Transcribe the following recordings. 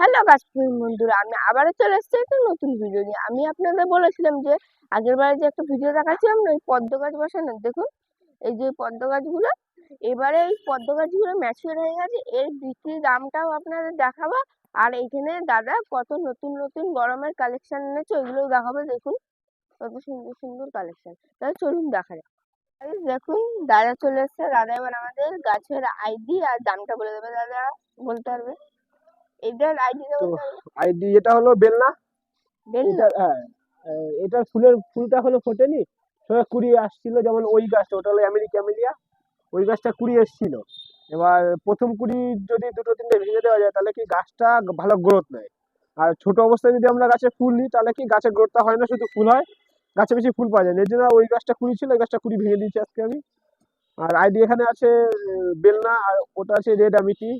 Hello গাছপ্রেমী বন্ধুরা। আমি আবারও চলে এসেছি একটা নতুন ভিডিও নিয়ে। আমি আপনাদের বলেছিলাম যে, আগের বারে যে একটা ভিডিও দেখাচ্ছিলাম না, ওই পদ্ম গাছ বসানো দেখুন, এই যে পদ্ম গাছগুলো, এবারে এই পদ্ম গাছগুলো ম্যাচিওর হয়ে গেছে, এর বিক্রির দামটাও আপনাদের দেখাবো। আর এইখানে দাদা কত নতুন নতুন গরমের কালেকশান এনেছে, ওইগুলোও দেখাবো, দেখুন। কত সুন্দর সুন্দর কালেকশান তাহলে চলুন দেখা যাক। দেখুন, দাদা চলে এসেছে। দাদা এবার আমাদের গাছের আইডি আর দামটা বলে দেবে, দাদা বলতে পারবে? এটার পারবে আইডি এটা হলো বেলনা। বেলনা? এটা হ্যাঁ এটার ফুলের ফুলটা হলো ফোটেনি। সবাই কুড়ি আসছিল যেমন ওই গাছটা ওটা হলো আমেরিকা ক্যামেলিয়া ওই গাছটা কুড়ি এসছিল। এবার প্রথম কুড়ি যদি দুটো তিনটে ভেঙে দেওয়া যায় তাহলে কি গাছটা ভালো গ্রোথ নেয়? আর ছোট অবস্থায় যদি আমরা গাছে ফুল নিই তাহলে কি গাছের গ্রোথটা হয় না শুধু ফুল হয়? গাছে বেশি ফুল পাওয়া যায় না। এর জন্য ওই গাছটা কুড়ি ছিল ওই গাছটা কুড়ি ভেঙে দিয়েছি আজকে আমি। আর আইডি এখানে আছে বেলনা আর ওটা আছে রেড আমিটি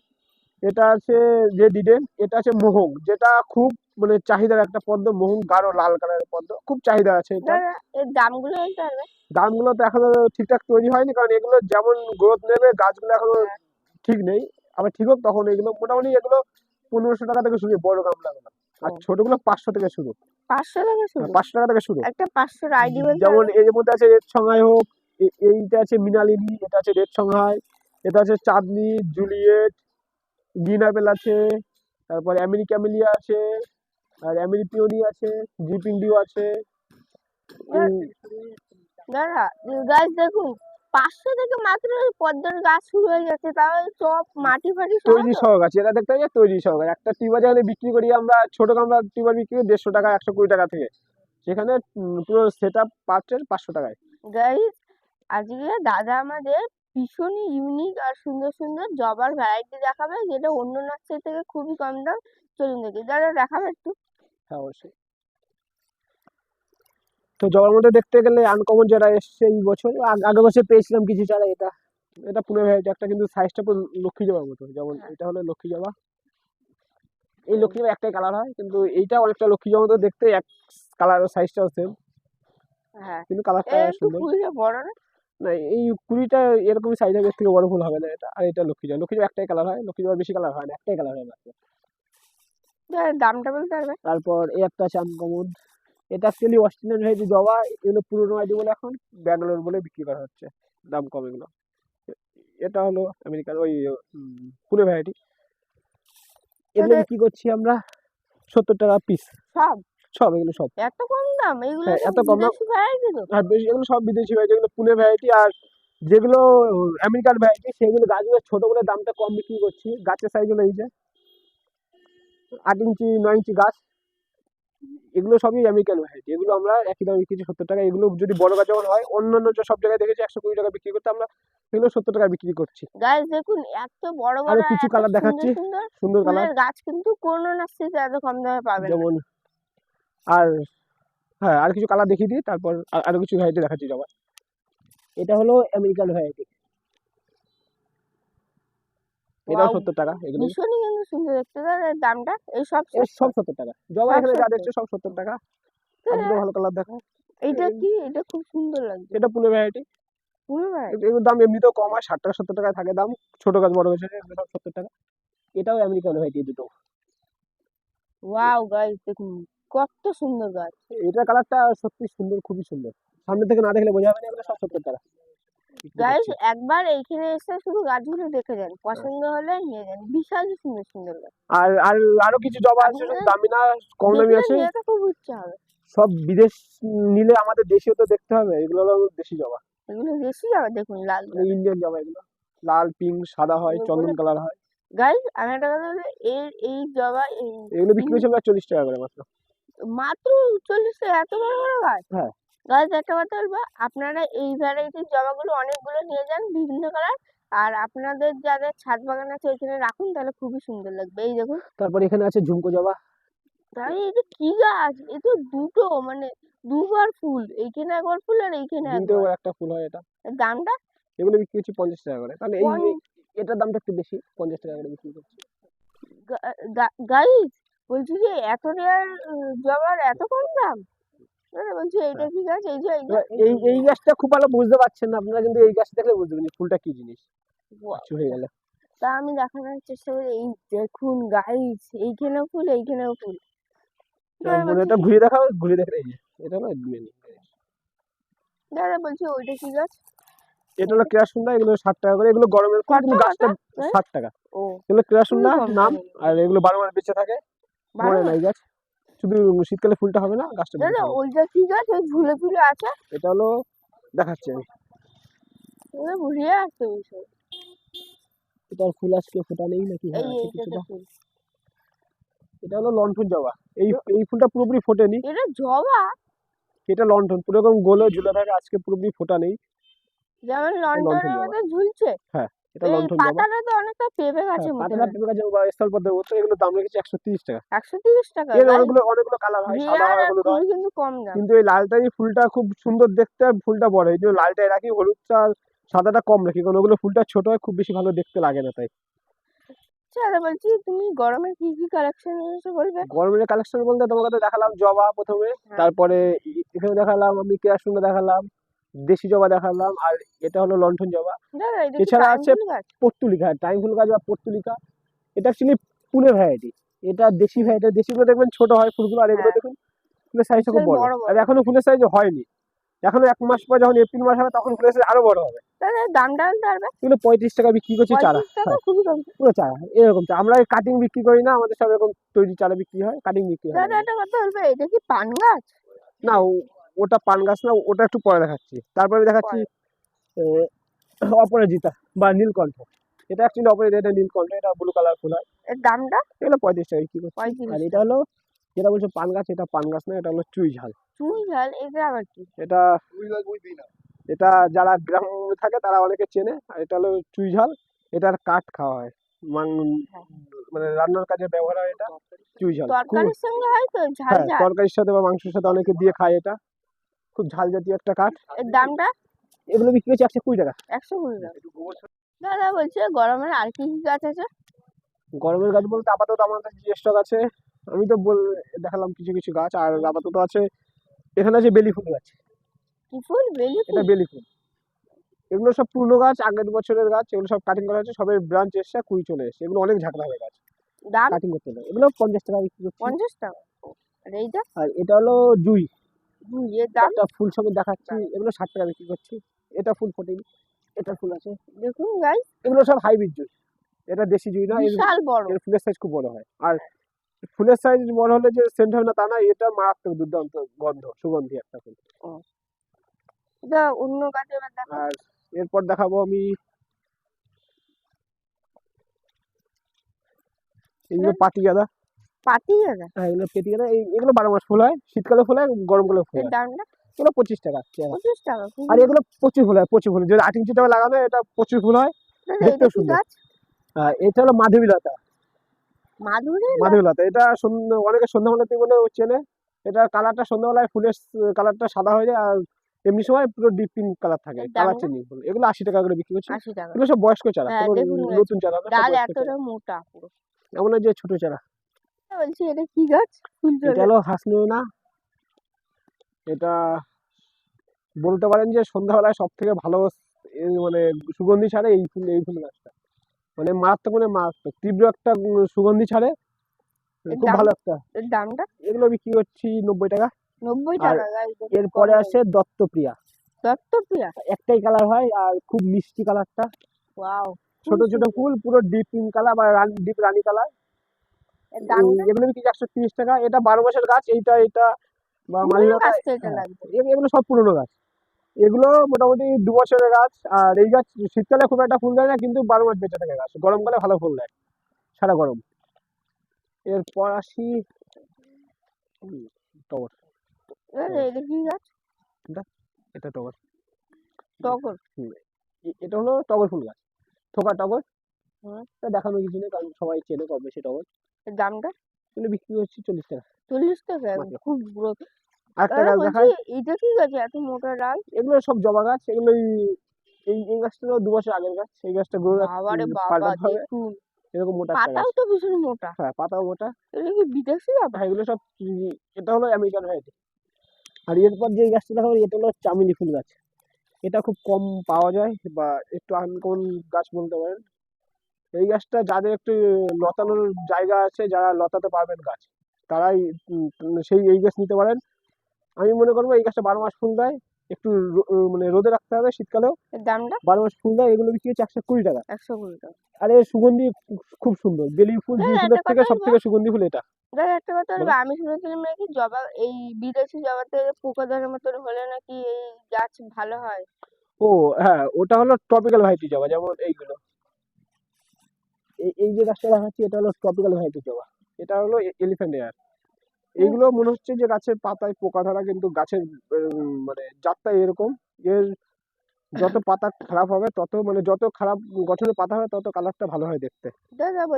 এটা আছে যে ডিডেন এটা আছে মোহং যেটা খুব মানে চাহিদার একটা পদ্ম মোহং গাঢ় লাল কালারের পদ্ম খুব চাহিদা আছে এটা। দামগুলো দামগুলো তো এখনও ঠিকঠাক তৈরি হয়নি কারণ এগুলো যেমন গ্রোথ নেবে গাছগুলো এখনও ঠিক নেই আবার ঠিক হোক তখন এগুলো মোটামুটি এগুলো পনেরোশো টাকা থেকে শুরু বড় গামলাগুলো আর। ছোটগুলো পাঁচশো থেকে শুরু। পাঁচশো টাকা শুরু? পাঁচশো টাকা থেকে শুরু। একটা পাঁচশোর আইডি যেমন এর মধ্যে আছে রেড সংহাই হোক এইটা আছে মিনালিনী এটা আছে রেড সংহাই এটা আছে চাঁদনি জুলিয়েট গ্রিন আপেল আছে তারপরে অ্যামেরি ক্যামেলিয়া আছে আর আমেরিপিওনি আছে জিপিং ডিউ আছে। এই দাদা গাছ দেখুন পাঁচশো থেকে মাত্র পদ্মের গাছ শুরু হয়ে যাচ্ছে তাও সব মাটি ফাটি তৈরি? সহ গাছ এটা দেখতে পাচ্ছি? তৈরি সহ গাছ। একটা টিউবার যেখানে বিক্রি করি আমরা ছোট গামলা টিউবার বিক্রি করি দেড়শো টাকা একশো কুড়ি টাকা থেকে। সেখানে পুরো সেট আপ পাঁচশো টাকায়। গাইস আজকে দাদা আমাদের ভীষণই ইউনিক আর সুন্দর সুন্দর জবার ভ্যারাইটি দেখাবে যেটা অন্য নার্সারি থেকে খুবই কম দাম চলুন দেখি। দাদা দেখাবে একটু? হ্যাঁ অবশ্যই। তো জবার মধ্যে দেখতে গেলে আনকমন যারা এসছে এই বছর আগের বছর পেয়েছিলাম কিছু চারা এটা এটা পুনে ভ্যারাইটি একটা কিন্তু সাইজটা পুরো লক্ষ্মী জবার মতো। যেমন হ্যাঁ। এটা হলো লক্ষ্মী জবা। এই লক্ষ্মী জবা একটাই কালার হয় কিন্তু এইটা অনেকটা লক্ষ্মী জবার মতো দেখতে এক কালার সাইজটাও সেম হ্যাঁ। কিন্তু কালারটা সুন্দর। বড় না? না এই কুড়িটা এরকম সাইজ হবে এর থেকে বড় ফুল হবে না এটা। আর এটা লক্ষ্মী জবা লক্ষ্মী জবা একটাই কালার হয় লক্ষ্মী জবা বেশি কালার হয় না একটাই কালার হয় মাত্র। দাদা দামটা বলতে পারবে। তারপর এই একটা আছে আনকমন এটা অ্যাকচুয়ালি অস্ট্রেলিয়ান ভ্যারাইটি জবা এগুলো পুরোনো আইডি বলে এখন ব্যাঙ্গালোর বলে বিক্রি করা হচ্ছে দাম কম এগুলো। এটা হলো আমেরিকার ওই পুরো ভ্যারাইটি এগুলো বিক্রি করছি আমরা? সত্তর টাকা পিস সব? সব এগুলো সব। এত কম দাম? এগুলো হ্যাঁ, এত কম দাম। বেশি এগুলো সব বিদেশি ভ্যারাইটি এগুলো পুনে ভ্যারাইটি আর যেগুলো আমেরিকান ভ্যারাইটি সেগুলো গাছগুলো ছোট বলে দামটা কম বিক্রি করছি। গাছের সাইজ হলো এই যে আট ইঞ্চি নয় ইঞ্চি গাছ। এগুলো সবই আমেরিকান ভ্যারাইটি এগুলো আমরা একই দামে বিক্রি সত্তর টাকা এগুলো যদি বড় গাছ যখন হয় অন্যান্য যে সব জায়গায় দেখেছি একশো কুড়ি টাকা বিক্রি করতে আমরা এগুলো সত্তর টাকা বিক্রি করছি। গাছ দেখুন এত বড় বড় আরও কিছু কালার দেখাচ্ছি। সুন্দর সুন্দর কালার গাছ কিন্তু কোনো নার্সারিতে এত কম দামে পাবেন না। যেমন আর হ্যাঁ আর কিছু কালার দেখিয়ে দিই তারপর আর- আরও কিছু ভ্যারাইটি দেখাচ্ছি জবা এটা হলো আমেরিকান ভ্যারাইটি এটাও সত্তর টাকা এগুলো। ভীষণই কিন্তু সুন্দর দেখতে দামটা এই সব সব সত্তর। টাকা। জবা এখানে যা দেখছ সব সত্তর টাকা। ভালো কালার দেখো এইটা কি? এটা খুব সুন্দর লাগছে। এটা পুনে ভ্যারাইটি দাম এমনিতেও কম হয় ষাট টাকা সত্তর টাকা থাকে দাম। ছোট গাছ বড় গাছ এগুলো সব সত্তর টাকা। এটাও আমেরিকান ভ্যারাইটি দুটো। ওয়াও গাইস দেখুন। কত সুন্দর গাছ। এটার কালারটা সত্যি সুন্দর খুবই সুন্দর। সামনে থেকে না দেখলে বোঝা যাবে না এগুলো সব সত্তর টাকা গাইস একবার এইখানে এসে শুধু গাছগুলো দেখে যান। পছন্দ হলে নিয়ে যান। বিশাল সুন্দর সুন্দর গাছ। আর আর আরও কিছু জবা আছে দামি না কম দামি আছে খুব ইচ্ছা হবে। সব বিদেশ নিলে আমাদের দেশীয় তো দেখতে হবে এগুলো হলো দেশি জবা। এগুলো বেশি যাবে দেখুন লাল ইন্ডিয়ান জবা এগুলো। লাল পিঙ্ক সাদা হয় চন্দন কালার হয়। গাইস আমি একটা কথা বলি এর এই জবা এই- এগুলো বিক্রি হচ্ছে চল্লিশ টাকা করে মাত্র। মাত্র চল্লিশ টাকা এত বড় বড় গাছ? হ্যাঁ। গাছ একটা কথা বলব আপনারা এই ভ্যারাইটির জবাগুলো অনেকগুলো নিয়ে যান বিভিন্ন কালার আর আপনাদের যাদের ছাদ বাগান আছে ওইখানে রাখুন তাহলে খুবই সুন্দর লাগবে। এই দেখুন। তারপর এখানে আছে ঝুমকো জবা। তাই এটা কি গাছ? এ তো দুটো মানে দুবার ফুল এইখানে একবার ফুল আর এইখানে একবার। একটা ফুল হয় এটা। দামটা? এগুলো বিক্রি হচ্ছে পঞ্চাশ টাকা করে। তাহলে এই এটার দামটা একটু বেশি পঞ্চাশ টাকা করে বিক্রি করছি। গাইস বলছি যে এত রেয়ার জবার এত কম দাম? না না, বলছি এইটা কি গাছ এই যে এই এই এই গাছটা খুব ভালো বুঝতে পারছেন না আপনারা কিন্তু এই গাছ দেখলে বুঝতে পারবেন ফুলটা কি জিনিস। হয়ে গেলে। তা আমি দেখানোর চেষ্টা করি এই দেখুন গাইস এইখানেও ফুল এইখানেও ফুল। এটা ঘুরে দেখাও ঘুরে দেখে এই এটা main। দাদা বলছি ওইটা কি গাছ? এটা হলো কেরাসুন্ডা এগুলো ষাট টাকা করে এগুলো গরমের গাছটা হ্যাঁ? ষাট টাকা। ও। এগুলো কেরাসুন্ডা নাম আর এগুলো বারো মাস বেঁচে থাকে। মরে নাই গাছ শুধু শীতকালে ফুলটা হবে না গাছটা দাদা থাকবে। ওইটা কি গাছ ওই ঝুলে ঝুলে আছে। এটা হলো দেখাচ্ছি। আমি ওটা বুঝিয়ে আসতে বিষয় এটার ফুল আজকে ফোটা নেই নাকি হ্যাঁ, আছে কিছুটা। ফুল। এটা হলো লন্ঠন জবা। এই এই ফুলটা পুরোপুরি ফোটেনি। এটা জবা? এটা লন্ঠন পুরো এরকম গোলে ঝুলে থাকে আজকে পুরোপুরি ফোটা নেই যেমন জবা। মতো ঝুলছে? এটা এই জবা পাতাটা তো অনেকটা পেঁপে গাছের মতো পাতলা পেঁপে গাছের বা স্থলপদ্মের মতো এগুলো দাম রেখেছে টাকা। একশো তিরিশ টাকা? এর অনেকগুলো অনেকগুলো কালার হয় সাদা হয় হলুদ হয়। কিন্তু কম দাম। কিন্তু এই লালটাই ফুলটা খুব সুন্দর দেখতে আর ফুলটা বড়। এই লালটাই রাখি হলুদটা সাদাটা কম রাখি কারণ ওগুলো ফুলটা ছোট হয় খুব বেশি ভালো দেখতে লাগে না তাই। আচ্ছা বলছি তুমি গরমের কি কি কালেকশন এনেছো বলবে? গরমের কালেকশন বলতে তোমাকে তো দেখালাম জবা প্রথমে হ্যাঁ। তারপরে এখানে দেখালাম আমি কেরাসুন্দা দেখালাম দেশি জবা দেখালাম আর এটা হলো লন্ঠন জবা। এছাড়া আছে পর্তুলিকা টাইম ফুল গাছ বা পর্তুলিকা। এটা অ্যাকচুয়ালি ফুলের ভ্যারাইটি এটা দেশি ভ্যারাইটি দেশিগুলো দেখবেন ছোট হয় ফুলগুলো আর এগুলো হ্যাঁ। দেখুন ফুলের সাইজটা খুব বড়। আর এখনও ফুলের সাইজ হয়নি। এখনও এক মাস পর যখন এপ্রিল মাস হবে তখন ফুলের সাইজ আরও বড় হবে। দামটা পারবে এগুলো পঁয়ত্রিশ টাকা বিক্রি করছি চারা। হ্যাঁ, পুরো চারা এরকম আমরা কাটিং বিক্রি করি না আমাদের সব এরকম তৈরি চারা বিক্রি হয় কাটিং বিক্রি হয়। এটা কি পান গাছ? না ওটা পান গাছ না ওটা একটু পরে দেখাচ্ছি। তারপরে দেখাচ্ছি অপরাজিতা বা নীলকণ্ঠ। এটা অ্যাকচুয়ালি অপরাজিতা এটা নীলকণ্ঠ এটা ব্লু কালার ফুল। হয় এর দামটা এগুলো পঁয়ত্রিশ টাকা পঁয়ত্রিশ আর এটা হলো যেটা বলছো পান গাছ এটা পান গাছ না এটা হলো চুই ঝাল। চুই ঝাল এটা আবার কি? এটা এটা যারা গ্রাম থাকে তারা অনেকে চেনে। আর এটা হলো চুই ঝাল এটার কাঠ খাওয়া হয়। মাং- হ্যাঁ। মানে রান্নার কাজে ব্যবহার হয় এটা চুই ঝাল তরকারির সঙ্গে হয় তো? হ্যাঁ ঝাল। তরকারির সাথে বা মাংসের সাথে অনেকে দিয়ে খায় এটা। খুব ঝাল জাতীয় একটা কাঠ। এর দামটা? এগুলো বিক্রি হচ্ছে একশো কুড়ি টাকা। একশো কুড়ি টাকা। দাদা বলছে গরমের আর কি কি গাছ আছে? গরমের গাছ বলতে আপাতত আমার কাছে যে স্টক আছে আমি তো বল দেখালাম কিছু কিছু গাছ আর আপাতত আছে এখানে আছে বেলি ফুল গাছ। কি ফুল? বেলি ফুল? এটা বেলি ফুল। এগুলো সব পুরনো গাছ আগের বছরের গাছ এগুলো সব কাটিং করা হয়েছে সবের ব্রাঞ্চ এসছে কুড়ি চলে এসছে। এগুলো অনেক ঝাঁকড়া হয়ে গাছ। দাম? কাটিং করতে হবে। এগুলো পঞ্চাশ টাকা বিক্রি করছি। পঞ্চাশ টাকা? আর এইটা? আর এটা হলো জুই। এর দাম একটা ফুল সমেত দেখাচ্ছি এগুলো ষাট টাকা বিক্রি করছি এটা ফুল ফোটেনি এটা ফুল আছে। দেখুন গাইস এগুলো সব হাইব্রিড জুই এটা দেশি জুই না বিশাল বড়। এর ফুলের সাইজ খুব বড় হয়। আর ফুলের সাইজ বড় হলে যে সেন্ট হবে না তা না এটা মারাত্মক দুর্দান্ত গন্ধ সুগন্ধি একটা ফুল। এটা অন্য গাছে আর এরপর দেখাবো আমি এইগুলো পাতি গাঁদা পাতি গাঁদা হ্যাঁ এগুলো পেটি গাঁদা এগুলো বারো মাস ফুল হয় শীতকালে ফুল হয় গরমকালে ফুল হয়। দামটা? এগুলো পঁচিশ টাকা পঁচিশ টাকা আর এগুলো প্রচুর ফুল হয় প্রচুর ফুল। যদি আট ইঞ্চি টাকা লাগানো এটা প্রচুর ফুল হয়। দেখতেও এটা কি সুন্দর। গাছ? এটা হলো মাধবীলতা মাধবীলতা এটা সন্ধ্যা- অনেকে সন্ধ্যাবেলাতে বলে চেনে। এটা কালারটা সন্ধ্যাবেলায় ফুলের কালারটা সাদা হয়ে যায় আর এমনি সময় পুরো ডিপ পিঙ্ক কালার থাকে। কালার? চেনি এগুলো আশি টাকা করে বিক্রি করছি। এগুলো সব বয়স্ক চারা হ্যাঁ। নতুন চারা মোটা এমন নয় যে ছোট চারা। বলছি এটা কি গাছ? ফুল এটা হলো এটা বলতে পারেন যে সন্ধ্যাবেলায় সব থেকে ভালো মানে সুগন্ধি ছাড়ে এই ফুল এই ফুল গাছটা। মানে মারাত্মক মানে মারাত্মক। তীব্র একটা সুগন্ধি ছাড়ে। খুব ভালো একটা। দামটা? এগুলো বিক্রি করছি নব্বই টাকা। নব্বই টাকা এরপরে আসে দত্তপ্রিয়া। দত্তপ্রিয়া? একটাই কালার হয় আর খুব মিষ্টি কালারটা। ওয়াও ছোট ছোট ফুল পুরো ডিপ পিঙ্ক কালার বা ডিপ রানী কালার। এগুলো বিক্রি একশো তিরিশ টাকা। এটা বারো মাসের গাছ এইটা এটা হ্যাঁ। এগুলো সব পুরনো গাছ। এগুলো মোটামুটি দু বছরের গাছ আর এই গাছ শীতকালে খুব একটা ফুল দেয় না কিন্তু বারো মাস বেঁচে থাকে গাছ। গরমকালে ভালো ফুল দেয় সারা গরম। এরপর আসি টগর। কি গাছ? এটা টগর। টগর? এটা হলো টগর ফুল গাছ। থোকা টগর। দেখানো কিছু নেই কারণ সবাই চেনে কম বেশি টগর। দামটা? এগুলো বিক্রি হচ্ছে চল্লিশ টাকা। চল্লিশ টাকা? খুব বড়। আরেকটা গাছ দেখায় এটা কি গাছ? এত মোটা ডাল? এগুলো সব জবা গাছ। এগুলো এই- এই গাছটা দু বছর আগের গাছ। এই গাছটা গ্রো বাবারে বাবা দেখুন। এরকম মোটা পাতাও তো ভীষণ মোটা। হ্যাঁ পাতাও মোটা। এটা কি বিদেশি ব্যাপার হ্যাঁ এগুলো সব এটা হলো আমেরিকান ভ্যারাইটি। আর এরপর যে গাছটা দেখাবো এটা হলো চামেলি ফুল গাছ। এটা খুব কম পাওয়া যায় বা একটু আনকমন গাছ বলতে পারেন। এই গাছটা যাদের একটু লতানোর জায়গা আছে যারা লতাতে পারবেন গাছ তারাই সেই এই গাছ নিতে পারেন। আমি মনে করব এই গাছটা বারো মাস ফুল দেয় একটু মানে রোদে রাখতে হবে শীতকালেও। দামটা? বারো মাস ফুল দেয় এগুলো বিক্রি হচ্ছে একশো কুড়ি টাকা। একশো কুড়ি টাকা। আর এর সুগন্ধি খুব সুন্দর বেলি ফুল জুঁই ফুলের থেকে সব থেকে সুগন্ধি ফুল এটা। দাদা একটা কথা বলো। বলব আমি শুনেছিলাম নাকি জবা এই বিদেশি জবাতে পোকা ধরার মতন হলে নাকি এই গাছ ভালো হয়? ও হ্যাঁ ওটা হলো ট্রপিক্যাল ভ্যারাইটি জবা যেমন এইগুলো। এই যে গাছটা দেখাচ্ছি এটা হলো ট্রপিক্যাল ভ্যারাইটি জবা এটা হলো এলিফ্যান্ট এয়ার এইগুলো মনে হচ্ছে যে গাছের পাতায় পোকা ধরা কিন্তু গাছের মানে জাতটা এরকম। এর যত পাতা খারাপ হবে তত মানে যত খারাপ গঠনের পাতা হবে তত কালারটা ভালো হয় দেখতে।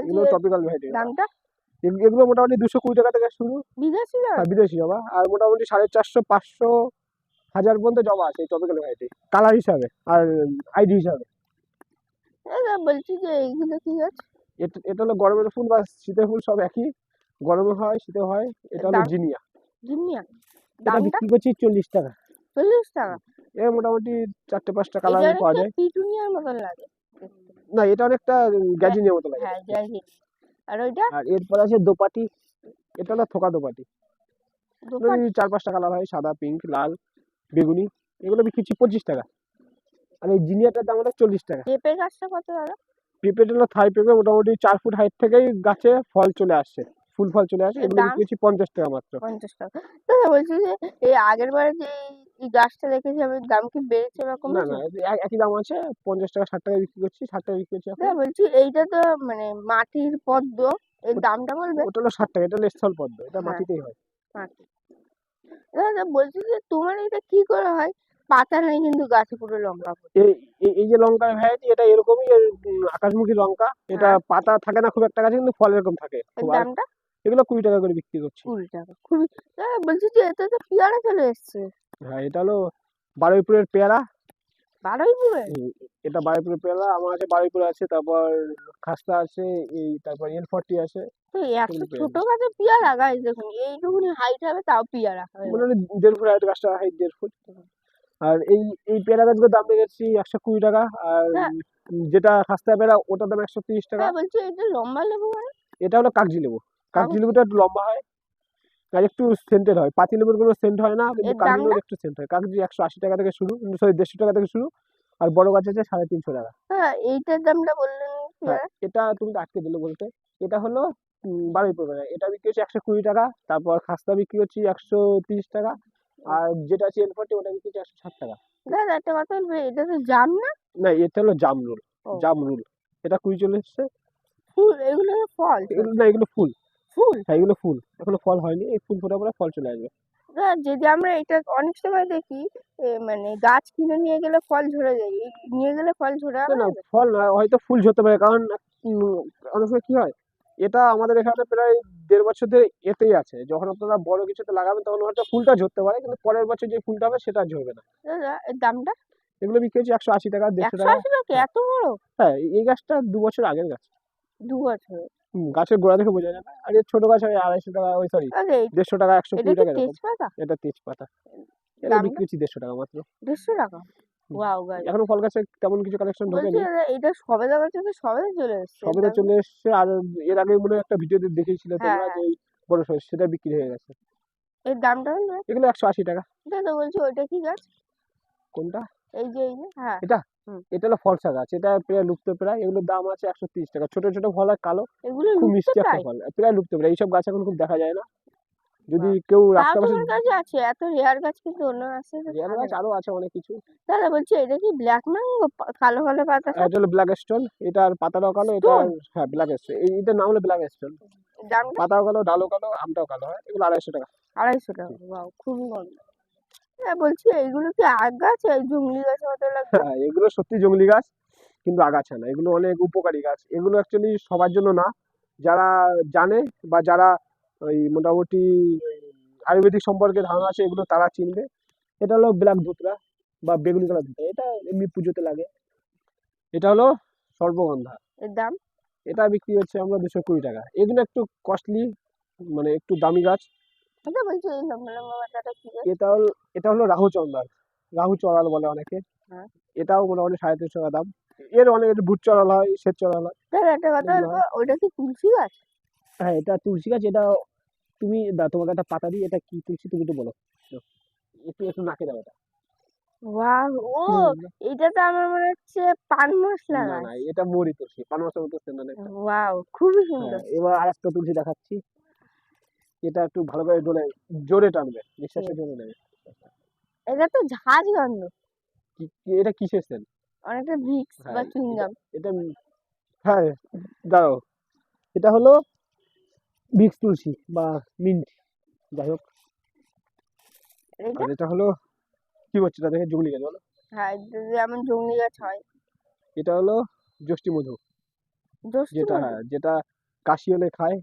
এগুলো এর ট্রপিক্যাল ভ্যারাইটি দামটা? এগুলো মোটামুটি দুশো কুড়ি টাকা থেকে শুরু। বিদেশি আর বিদেশি জবা আর মোটামুটি সাড়ে চারশো পাঁচশো হাজার পর্যন্ত জবা আছে এই ট্রপিক্যাল ভ্যারাইটি কালার হিসাবে আর আইডি হিসাবে। বলছি যে এইগুলো কি গাছ? এটা এটা হলো গরমের ফুল বা শীতের ফুল সব একই। গরমে হয় শীতে হয় এটা হলো জিনিয়া। জিনিয়া? দামটা বিক্রি করছি? চল্লিশ টাকা। চল্লিশ টাকা? এর মোটামুটি চারটে পাঁচটা কালার পাওয়া যায়। পিটুনিয়ার মতন লাগে। না এটা অনেকটা গ্যাজিনিয়ার মতো লাগে। হ্যাঁ আর ওইটা? আর এরপর আছে দোপাটি। এটা হলো থোকা দোপাটি। চার পাঁচটা কালার হয় সাদা পিঙ্ক লাল বেগুনি। এগুলো বিক্রি পঁচিশ টাকা। আর এই জিনিয়াটার দাম হলো চল্লিশ টাকা। পেঁপে গাছটা কত দাদা? পেঁপে হলো থাই পেঁপে মোটামুটি চার ফুট হাইট থেকেই গাছে ফল চলে আসছে ফুল ফল চলে আসে। এগুলো বিক্রি পঞ্চাশ টাকা মাত্র। পঞ্চাশ টাকা। দাদা বলছি যে এই আগের বারে যে এই গাছটা দেখেছি আমি দাম কি বেড়েছে বা না না একই দাম আছে। পঞ্চাশ টাকা ষাট টাকা বিক্রি করছি ষাট টাকা বিক্রি করছি দাদা বলছি এইটা তো মানে মাটির পদ্ম এর দামটা বলবে? ওটা হলো ষাট টাকা এটা হলো স্থল পদ্ম এটা হ্যাঁ। মাটিতেই হয়। দাদা বলছি যে তোমার এটা কি করে হয়? পাতা নাই কিন্তু গাছে পুরো লঙ্কা এই যে লঙ্কার ভ্যারাইটি এটা এরকমই আকাশমুখী লঙ্কা। এটা হ্যাঁ। পাতা থাকে না খুব একটা গাছে কিন্তু ফল এরকম থাকে। দামটা? এগুলো কুড়ি টাকা করে বিক্রি করছি। কুড়ি টাকা। দাদা বলছি যে এটা তো পেয়ারা চলে এসছে। হ্যাঁ এটা হলো বারুইপুরের পেয়ারা। বারোই পুরে এই- এটা বারুইপুরের পেয়ারা আমার আছে বারুইপুরে আছে তারপর খাস্তা আছে এই তারপর এল ফর্টি আছে এত ছোট গাছে পেয়ারা গাছ দেখুন এইটুকুনি হাইট হবে তাও পেয়ারা হবে দেড় ফুট হাইট গাছটা হাইট দেড় ফুট। আর এই এই পেয়ারা গাছগুলোর দাম রেখেছি একশো কুড়ি টাকা আর হ্যাঁ। যেটা খাস্তা পেয়ারা ওটার দাম একশো তিরিশ টাকা। হ্যাঁ বলছি এটা লম্বা লেবু মানে? এটা হলো কাগজি লেবু। কাগজি? লেবুটা একটু লম্বা হয় আর একটু সেন্টেড হয়। পাতি লেবুর কোনো সেন্ট হয় না কিন্তু কাগজি লেবুর একটু সেন্ট হয়। কাগজি একশো আশি টাকা থেকে শুরু সরি দেড়শো টাকা থেকে শুরু আর বড় গাছ আছে সাড়ে তিনশো টাকা। হ্যাঁ এইটার দামটা বললেন হ্যাঁ এটা তুমি আটকে দিলে বলতে। এটা হলো বারুইপুর পেয়ারা এটা বিক্রি হচ্ছে একশো কুড়ি টাকা তারপর খাস্তা বিক্রি হচ্ছে একশো তিরিশ টাকা আর যেটা আছে এল ফর্টি ওটা বিক্রি একশো ষাট টাকা। দাদা একটা কথা বলবে এটা তো জাম না? না এটা হলো জামরুল। জামরুল এটা কুড়ি চলে এসছে। ফুল এগুলো ফল এগুলো না এগুলো ফুল। ফুল? হ্যাঁ এগুলো ফুল। এখনও ফল হয়নি এই ফুল ফোটার পরে ফল চলে আসবে। যদি আমরা এটা অনেক সময় দেখি মানে গাছ কিনে নিয়ে গেলে ফল ঝরে যায় নিয়ে গেলে ফল ঝরে না? ফল হয়তো ফুল ঝরতে পারে কারণ অনেক সময় কি হয় এটা আমাদের এখানে প্রায় দেড় বছর ধরে এতেই আছে। যখন আপনারা বড় কিছুতে লাগাবেন তখন হয়তো ফুলটা ঝরতে পারে কিন্তু পরের বছর যে ফুলটা হবে সেটা ঝরবে না। দামটা? এগুলো বিক্রি হচ্ছে একশো আশি টাকা দেড়শো টাকা। টাকা এত বড়? হ্যাঁ এই- গাছটা দু বছর আগের গাছ। দু বছর? গাছের গোড়া দেখে বোঝা যায় না আর ছোট গাছ হয় আড়াইশো টাকা ওই সরি দেড়শো টাকা একশো কুড়ি টাকা এটা তেজপাতা। এটা? বিক্রি হচ্ছে দেড়শো টাকা মাত্র। দেড়শো টাকা? ওয়াও এখনও ফল গাছে তেমন কিছু কালেকশন ঢোকেনি। এটা সবেদা গাছে তো সবেদা চলে এসছে সবেদা চলে এসছে। আর এর আগে মনে হয় একটা ভিডিওতে দেখিয়েছিলে হ্যাঁ, তোমরা যে ওই বড় সাইজ সেটা বিক্রি হয়ে গেছে। এর দামটা এগুলো একশো আশি টাকা। দাদা বলছি ওইটা কি গাছ? কোনটা? এই যে এই যে হ্যাঁ। এটা? এটা হলো ফলসা গাছ। এটা প্রায় লুপ্ত প্রায় এগুলোর দাম আছে একশো তিরিশ টাকা। ছোট ছোট ফল আর কালো এগুলো খুব মিষ্টি একটা ফল। প্রায় লুপ্ত প্রায়। এইসব গাছ এখন খুব দেখা যায় না। যদি কেউ রাস্তা পাশে তোমার কাছে আছে এত রেয়ার গাছ কিন্তু অন্য আছে রেয়ার গাছ আরও আছে অনেক কিছু। দাদা বলছি এটা কি ব্ল্যাক ম্যাঙ্গো কালো কালো পাতা আর এটা হলো ব্ল্যাক স্টোন এটার পাতাটাও কালো এটা হ্যাঁ ব্ল্যাক স্টোন এটার নাম হলো ব্ল্যাক স্টোন পাতাও কালো ডালও কালো আমটাও কালো হয় এগুলো আড়াইশো টাকা। আড়াইশো টাকা বাহ খুবই কম দাম। হ্যাঁ বলছি এইগুলো কি আগ গাছ এই জংলি গাছের মতো লাগছে? হ্যাঁ এগুলো সত্যি জংলি গাছ কিন্তু আগাছা না এগুলো অনেক উপকারী গাছ। এগুলো অ্যাকচুয়ালি সবার জন্য না যারা জানে বা যারা ওই মোটামুটি আয়ুর্বেদিক সম্পর্কে ধারণা আছে এগুলো তারা চিনবে। এটা হলো ব্ল্যাক ধুতরা বা বেগুনি কালার ধুতরা। এটা এমনি পুজোতে লাগে। এটা হলো সর্বগন্ধা। এর দাম? এটা বিক্রি হচ্ছে আমরা দুশো কুড়ি টাকা। এগুলো একটু কস্টলি মানে একটু দামি গাছ। গাছ এটা হলো এটা হলো রাহু চন্দাল রাহু চড়াল বলে অনেকে। হ্যাঁ। এটাও মোটামুটি সাড়ে তিনশো টাকা দাম। এর অনেক ভুট চড়াল হয় সেচ চড়াল হয়। একটা কথা ওইটা কি তুলসী গাছ? হ্যাঁ এটা তুলসী গাছ এটা তুমি তোমাকে একটা পাতা দিই এটা কি তুলসী তুমি একটু বলো। একটু একটু নাকে দাও এটা। ওয়াও ও এটা তো আমার মনে হচ্ছে পান মশলা না না এটা মরি তুলসী পান মশলার মতো সেন্ট না ওয়াও খুবই সুন্দর। হ্যাঁ, এবার আরেকটা তুলসী দেখাচ্ছি। এটা একটু ভালো করে ডোলে জোরে টানবে নিঃশ্বাসে জোরে নেবে। এটা তো ঝাঁজ গন্ধ। এটা কিসের সেন্ট অনেকটা ভিক্স বা হ্যাঁ, চুইংগাম এটা হ্যাঁ দাঁড়াও। এটা হলো বিক্স তুলসী বা মিন্ট যাই হোক। এটা আর এটা হলো কি বলছে এটা দেখে জুগলি গাছ বলো? হ্যাঁ যেমন জঙ্গলি গাছ হয়। এটা হলো জ্যোষ্ঠী মধু যেটা হ্যাঁ যেটা কাশি হলে খায়।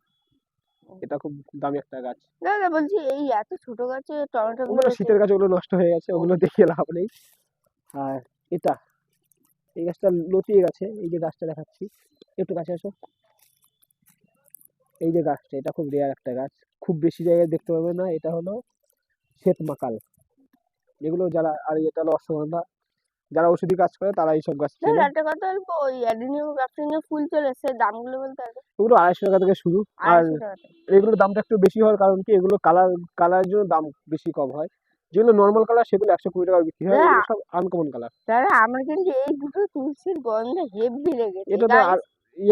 এটা খুব দামি একটা গাছ। দাদা বলছি এই এত ছোট গাছে টমেটো ওগুলো শীতের গাছ ওগুলো নষ্ট হয়ে গেছে ওগুলো দেখে লাভ নেই। আর এটা এই গাছটা লতিয়ে গেছে এই যে গাছটা দেখাচ্ছি। একটু কাছে আসো। এই যে গাছটা এটা খুব রেয়ার একটা গাছ। খুব বেশি জায়গায় দেখতে পাবে না এটা হলো শ্বেত মাকাল এগুলো যারা আর এটা হলো অশ্বগন্ধা যারা ওষুধি কাজ করে তারা এইসব গাছ চেনে একটা কথা বলব ওই অ্যাডিনিয়াম ফুল চলে এসেছে দামগুলো বলতে এগুলো আড়াইশো টাকা থেকে শুরু। আর। এগুলোর দামটা একটু বেশি হওয়ার কারণ কি এগুলো কালার কালারের জন্য দাম বেশি কম হয়। যেগুলো নর্মাল কালার সেগুলো একশো কুড়ি টাকা বিক্রি হয়। সব আনকমন কালার আমার কিন্তু এই দুটো তুলসীর গন্ধে হেভি লেগেছে। এটা তো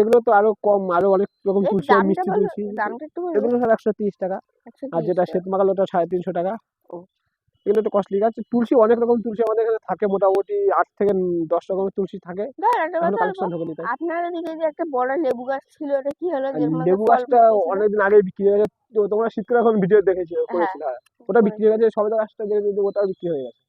এগুলো তো আরও কম আরও অনেক রকম তুলসী মিষ্টি বলবে এগুলো সব একশো তিরিশ টাকা। আর যেটা তিরিশ শ্বেত মাকাল ওটা সাড়ে তিনশো টাকা। এগুলো একটু কস্টলি গাছ তুলসী অনেক রকম তুলসী আমাদের এখানে থাকে মোটামুটি আট থেকে দশ রকমের তুলসী থাকে। আপনার যে একটা বড় লেবু গাছ ছিল ওটা কি হলো লেবু গাছটা অনেকদিন আগে বিক্রি হয়ে গেছে। তোমরা শীতকালে এখন ভিডিও দেখেছ করেছিল। হ্যাঁ। ওটা বিক্রি হয়ে গেছে সবেদা গাছটা ওটাও বিক্রি হয়ে গেছে।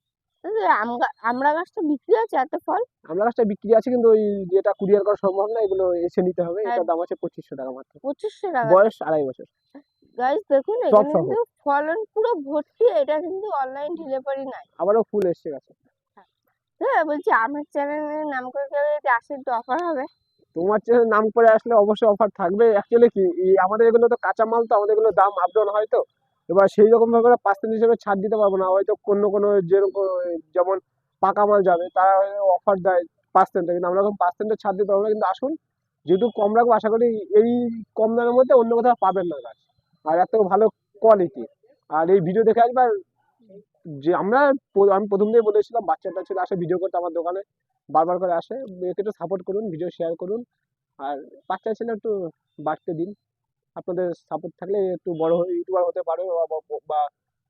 দাদা, আম গা- আমড়া গাছটা বিক্রি আছে এত ফল? আমরা গাছটা বিক্রি আছে কিন্তু ওই যেটা কুরিয়ার করা সম্ভব না এগুলো এসে নিতে হবে। হ্যাঁ। এটার দাম আছে পঁচিশশো টাকা মাত্র। পঁচিশশো টাকা। বয়স আড়াই বছর। গাইস দেখুন এখানে কিন্তু ফলন পুরো ভর্তি এটা কিন্তু অনলাইন ডেলিভারি নাই। আবারও ফুল এসছে গাছে। হ্যাঁ। বলছি আমার চ্যানেলের নাম করে কেউ যদি আসে একটু অফার হবে। তোমার চ্যানেল নাম করে আসলে অবশ্যই অফার থাকবে। অ্যাকচুয়ালি কি আমাদের এগুলো তো কাঁচা মাল তো আমাদের এগুলো দাম আপ ডাউন হয় তো। এবার সেই রকম ভাবে পার্সেন্ট হিসেবে ছাড় দিতে পারব না। হয়তো কোনো কোনো যেরকম, যেমন পাকা মাল যাবে, তারা অফার দেয় পার্সেন্টে কিন্তু আমরা এরকম পার্সেন্টে ছাড় দিতে পারব না। কিন্তু আসুন, যেহেতু কম রাখব, আশা করি এই কম দামের মধ্যে অন্য কোথাও পাবেন না গাছ। আর এত ভালো কোয়ালিটি আর এই ভিডিও দেখে একবার যে আমরা আমি প্রথম দিয়ে বলেছিলাম, বাচ্চাটা ছিল, আসে ভিডিও করতে আমার দোকানে, বারবার করে আসে। একটু সাপোর্ট করুন ভিডিও শেয়ার করুন। আর বাচ্চা ছেলে একটু বাড়তে দিন। আপনাদের সাপোর্ট থাকলে একটু বড় হয়ে ইউটিউবার হতে পারবে বা- বা- বা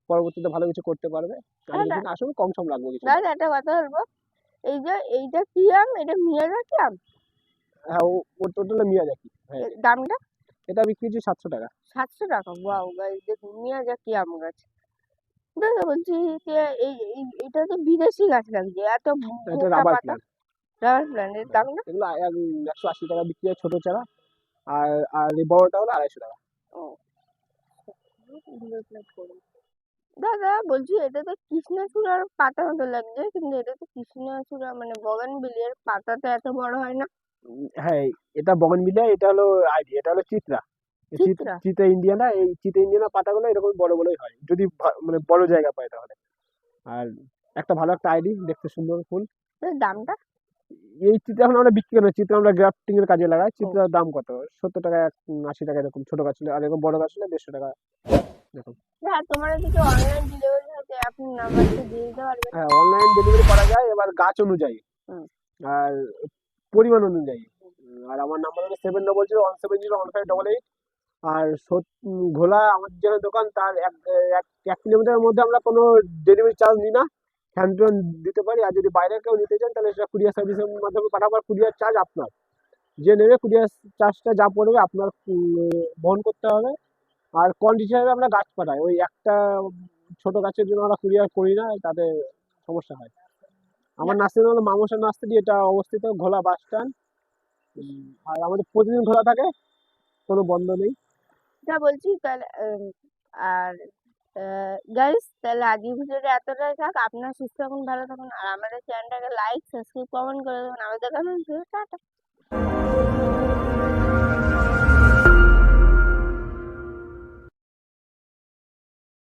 পরবর্তীতে ভালো কিছু করতে পারবে। আর হ্যাঁ, এখানে আসুন কম সম লাগবে কিছু। দাদা একটা কথা বলব। এই যে এইটা কি আম? এটা মিয়াজাকি আম? হ্যাঁ ও ওটা হলো মিয়াজাকি হ্যাঁ। এর দামটা? এটা বিক্রি হচ্ছে সাতশো টাকা। সাতশো টাকা? ওয়াও গাইস দেখুন মিয়াজাকি আম গাছ। দাদা বলছি যে এই এই- এটা তো বিদেশি গাছ লাগছে এত এটা মোটা রাবার পাতা? প্ল্যান্ট রাবার প্ল্যান্ট এর দামটা এগুলো একশো আশি টাকা বিক্রি হয় ছোট চারা। আর আর এই বড়টা হলো আড়াইশো টাকা। দাদা বলছি এটা তো কৃষ্ণচূড়ার পাতা মতো লাগছে কিন্তু এটা তো কৃষ্ণচূড়া মানে বগানভিলিয়ার পাতা তো এত বড় হয় না? হ্যাঁ এটা বগনভিলিয়া এটা হলো আইডি এটা হলো চিত্রা। চিত- চিত্রা? চিত্রা ইন্ডিয়ানা এই চিত্রা ইন্ডিয়ানা পাতাগুলো এরকম বড় বড়ই হয় যদি মানে বড় জায়গা পায় তাহলে। আর একটা ভালো একটা আইডি দেখতে সুন্দর ফুল। দামটা? এই চিত্রা এখন আমরা বিক্রি করি চিত্রা আমরা গ্রাফটিং এর কাজে লাগাই চিত্রার দাম কত? সত্তর টাকা এক আশি টাকা এরকম ছোট গাছ আর এরকম বড় গাছ হলে দেড়শো টাকা হ্যাঁ তোমার এদিকে অনলাইন ডেলিভারি আছে আপনি নাম্বারটা দিয়ে দিতে পারবেন। হ্যাঁ অনলাইন ডেলিভারি করা যায় এবার গাছ অনুযায়ী। আর পরিমাণ অনুযায়ী। আর আমার নাম্বার হলো seven double zero one seven zero one five double eight আর ঘোলা আমার যে দোকান তার এক এক কিলোমিটারের মধ্যে আমরা কোনো ডেলিভারি চার্জ নিই না। হ্যান্ড টু দিতে পারি, আর যদি বাইরে কেউ নিতে চান, তাহলে সেটা কুরিয়ার সার্ভিসের মাধ্যমে পাঠাবার কুরিয়ার চার্জ আপনার। যে নেবে কুরিয়ার চার্জটা যা পড়বে, আপনার বহন করতে হবে। আর কোয়ান্টিটি হিসাবে আমরা গাছ পাঠাই। ওই একটা ছোট গাছের জন্য আমরা কুরিয়ার করি না, তাতে সমস্যা হয়। আমার নার্সারি হলো মামসা নার্সারি, এটা অবস্থিত ঘোলা বাস স্ট্যান্ড। আর আমাদের প্রতিদিন খোলা থাকে, কোনো বন্ধ নেই। যা বলছি, তাহলে আর গাইস তাহলে আজকের ভিডিওটা এতটাই থাক। আপনার সুস্থ থাকুন, ভালো থাকুন। আর আমাদের চ্যানেলটাকে লাইক সাবস্ক্রাইব কমেন্ট করে দেবেন। আমাদের কাছে টাটা।